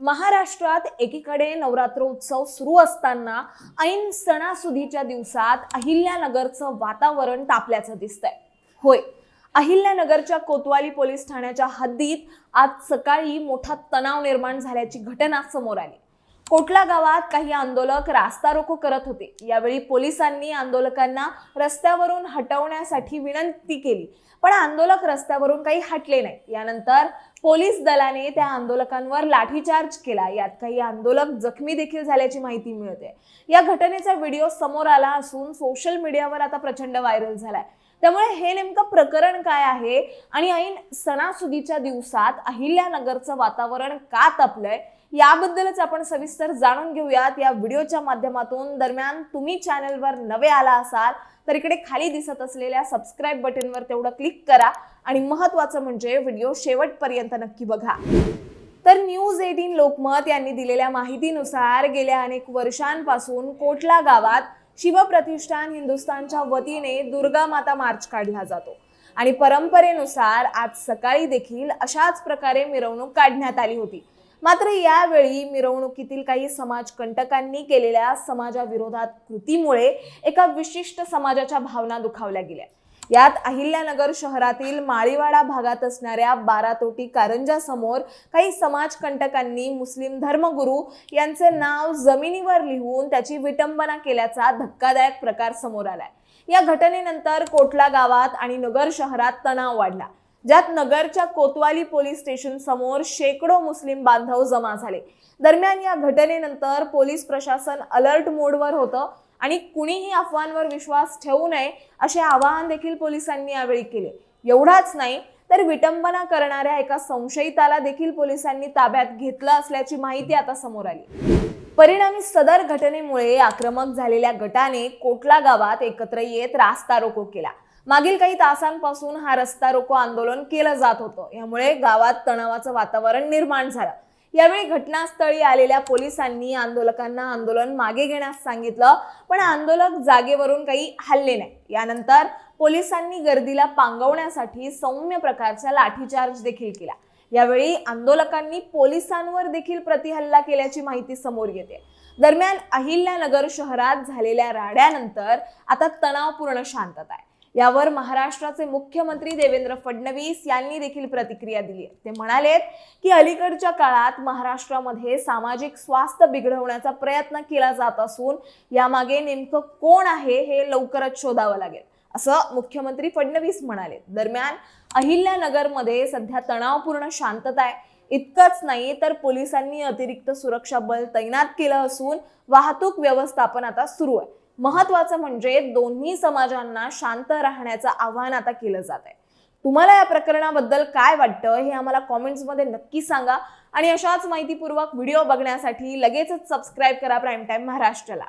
महाराष्ट्रात एकीकडे नवरात्रोत्सव सुरू असताना ऐन सणासुदीच्या दिवसात अहिल्यानगरचं वातावरण तापल्याचं दिसतंय. होय अहिल्यानगरच्या कोतवाली पोलीस ठाण्याच्या हद्दीत आज सकाळी मोठा तणाव निर्माण झाल्याची घटना समोर आली. कोटला गावात काही आंदोलक रास्ता रोको करत होते. यावेळी पोलिसांनी आंदोलकांना रस्त्यावरून हटवण्यासाठी विनंती केली पण आंदोलक रस्त्यावरून काही हटले नाही. यानंतर पोलीस दलाने त्या आंदोलकांवर लाठीचार्ज केला. यात काही आंदोलक जखमी देखील झाल्याची माहिती मिळते. या घटनेचा व्हिडिओ समोर आला असून सोशल मीडियावर आता प्रचंड व्हायरल झालाय. त्यामुळे हे नेमकं प्रकरण काय आहे? आणि ऐन सणासुदीच्या दिवसात अहिल्यानगरचं वातावरण का तपलंय? याबद्दलच आपण सविस्तर जाणून घेऊयात. या व्हिडिओच्या माध्यमातून दरम्यान तुम्ही चॅनलवर नवे आला असाल तर इकडे खाली दिसत असलेल्या सबस्क्राईब बटनवर तेवढं क्लिक करा. आणि महत्वाचं म्हणजे व्हिडिओ शेवटपर्यंत नक्की बघा. तर न्यूज एटीन लोकमत यांनी दिलेल्या माहितीनुसार गेल्या अनेक वर्षांपासून कोटला गावात शिवप्रतिष्ठान हिंदुस्थानच्या वतीने दुर्गा माता मार्च काढला जातो. आणि परंपरेनुसार आज सकाळी देखील अशाच प्रकारे मिरवणूक काढण्यात आली होती. मात्र यावेळी मिरवणुकीतील काही समाजकंटकांनी केलेल्या समाजाविरोधात कृतीमुळे एका विशिष्ट समाजाच्या भावना दुखावल्या गेल्या. यात अहिल्यानगर शहरातील माळीवाडा भागात असणाऱ्या बारातोटी कारंजासमोर काही समाजकंटकांनी मुस्लिम धर्मगुरू यांचे नाव जमिनीवर लिहून त्याची विटंबना केल्याचा धक्कादायक प्रकार समोर आलाय. या घटनेनंतर कोटला गावात आणि नगर शहरात तणाव वाढला. ज्यात नगरच्या कोतवाली पोलीस स्टेशन समोर शेकडो मुस्लिम बांधव जमा झाले. दरम्यान या घटनेनंतर पोलीस प्रशासन अलर्ट मोडवर होतं. आणि कुणीही अफवांवर विश्वास ठेवू नये असे आवाहन देखील पोलिसांनी यावेळी केले. एवढाच नाही तर विटंबना करणाऱ्या एका संशयिताला देखील पोलिसांनी ताब्यात घेतलं असल्याची माहिती आता समोर आली. परिणामी सदर घटनेमुळे आक्रमक झालेल्या गटाने कोटला गावात एकत्र येत रास्ता रोको केला. मागील काही तासांपासून हा रस्ता रोको आंदोलन केलं जात होतं. यामुळे गावात तणावाचं वातावरण निर्माण झालं. यावेळी घटनास्थळी आलेल्या पोलिसांनी आंदोलकांना आंदोलन मागे घेण्यास सांगितलं पण आंदोलक जागेवरून काही हल्ले नाही. यानंतर पोलिसांनी गर्दीला पांगवण्यासाठी सौम्य प्रकारचा लाठीचार्ज देखील केला. यावेळी आंदोलकांनी पोलिसांवर देखील प्रतिहल्ला केल्याची माहिती समोर येते. दरम्यान अहिल्यानगर शहरात झालेल्या राड्यानंतर आता तणावपूर्ण शांतता आहे. यावर महाराष्ट्राचे मुख्यमंत्री देवेंद्र फडणवीस यांनी देखील प्रतिक्रिया दिली आहे. ते म्हणालेत की अलीकडच्या काळात महाराष्ट्रामध्ये सामाजिक स्वास्थ्य बिघडवण्याचा प्रयत्न केला जात असून यामागे नेमकं कोण आहे हे लवकरच शोधावं लागेल असं मुख्यमंत्री फडणवीस म्हणाले दरम्यान अहिल्यानगरमध्ये सध्या तणावपूर्ण शांतता आहे. इतकंच नाही तर पोलिसांनी अतिरिक्त सुरक्षा बल तैनात केलं असून वाहतूक व्यवस्थापन आता सुरू आहे. महत्वाचं म्हणजे दोन्ही समाजांना शांत राहण्याचं आवाहन आता केलं जात आहे. तुम्हाला या प्रकरणाबद्दल काय वाटतं हे आम्हाला कॉमेंट्समध्ये नक्की सांगा. आणि अशाच माहितीपूर्वक व्हिडिओ बघण्यासाठी लगेचच सबस्क्राईब करा प्राईम टाईम महाराष्ट्राला.